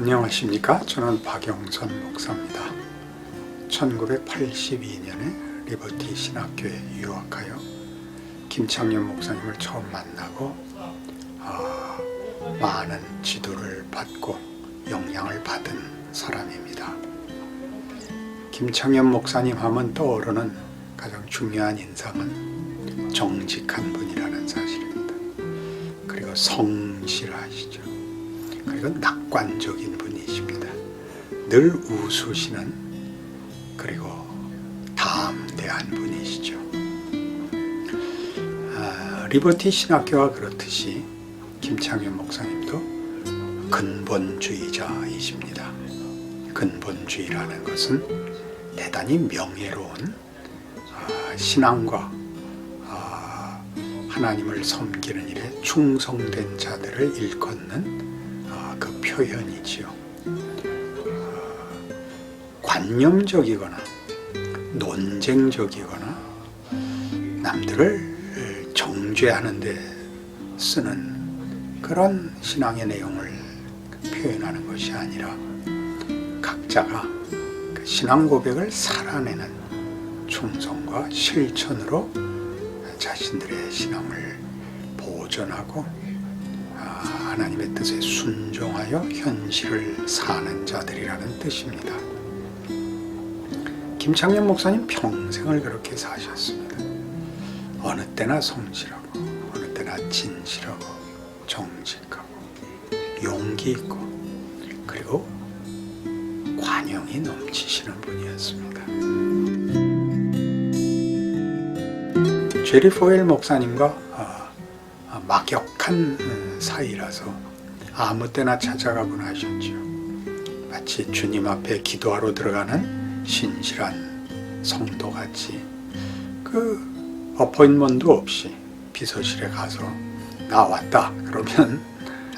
안녕하십니까? 저는 박영선 목사입니다. 1982년에 리버티 신학교에 유학하여 김창년 목사님을 처음 만나고 아, 많은 지도를 받고 영향을 받은 사람입니다. 김창년 목사님 하면 떠오르는 가장 중요한 인상은 정직한 분이라는 사실입니다. 그리고 성실하시죠. 그리고 낙관적인 분이십니다. 늘 웃으시는 그리고 담대한 분이시죠. 아, 리버티 신학교와 그렇듯이 김창현 목사님도 근본주의자이십니다. 근본주의라는 것은 대단히 명예로운 아, 신앙과 아, 하나님을 섬기는 일에 충성된 자들을 일컫는 표현이지요. 아, 관념적이거나 논쟁적이거나 남들을 정죄하는 데 쓰는 그런 신앙의 내용을 표현하는 것이 아니라 각자가 그 신앙 고백을 살아내는 충성과 실천으로 자신들의 신앙을 보존하고 아, 하나님의 뜻에 순종하여 현실을 사는 자들이라는 뜻입니다. 김창년 목사님 평생을 그렇게 사셨습니다. 어느 때나 성실하고 어느 때나 진실하고 정직하고 용기 있고 그리고 관용이 넘치시는 분이었습니다. 제리 포엘 목사님과 아, 아, 막역한 음, 사이라서 아무 때나 찾아가곤 하셨지요. 마치 주님 앞에 기도하러 들어가는 신실한 성도 같이 그 어포인먼트 없이 비서실에 가서 나 왔다 그러면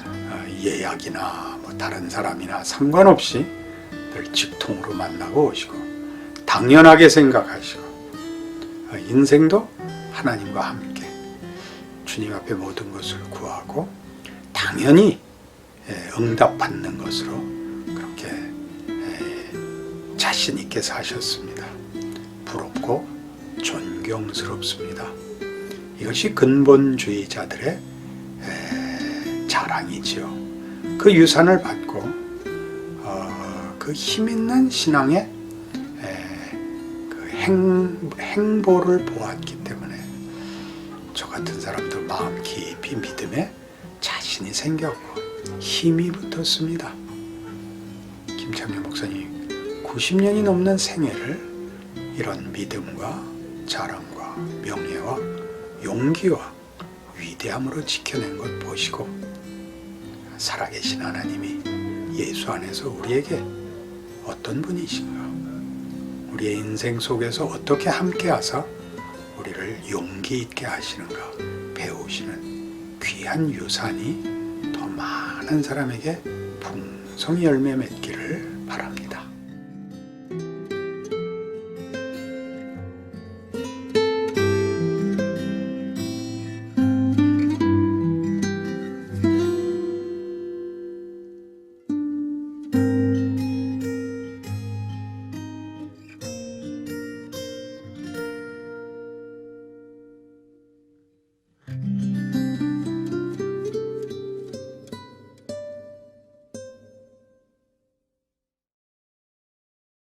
어, 예약이나 뭐 다른 사람이나 상관없이 늘 직통으로 만나고 오시고 당연하게 생각하시고 어, 인생도 하나님과 함께 주님 앞에 모든 것을 구하고 당연히 예, 응답받는 것으로 그렇게 예, 자신 있게 사셨습니다. 부럽고 존경스럽습니다. 이것이 근본주의자들의 에, 자랑이지요. 그 유산을 받고 어, 그 힘있는 신앙의 에, 그 행, 행보를 보았기 때문에 저 같은 사람도 마음 깊이 믿음에 자신이 생겼고 힘이 붙었습니다. 김창년 목사님 90년이 넘는 생애를 이런 믿음과 자랑과 명예와 용기와 위대함으로 지켜낸 것 보시고 살아계신 하나님이 예수 안에서 우리에게 어떤 분이신가 우리의 인생 속에서 어떻게 함께 하사 우리를 용기 있게 하시는가 배우시는 귀한 유산이 더 많은 사람에게 풍성히 열매 맺기를 바랍니다.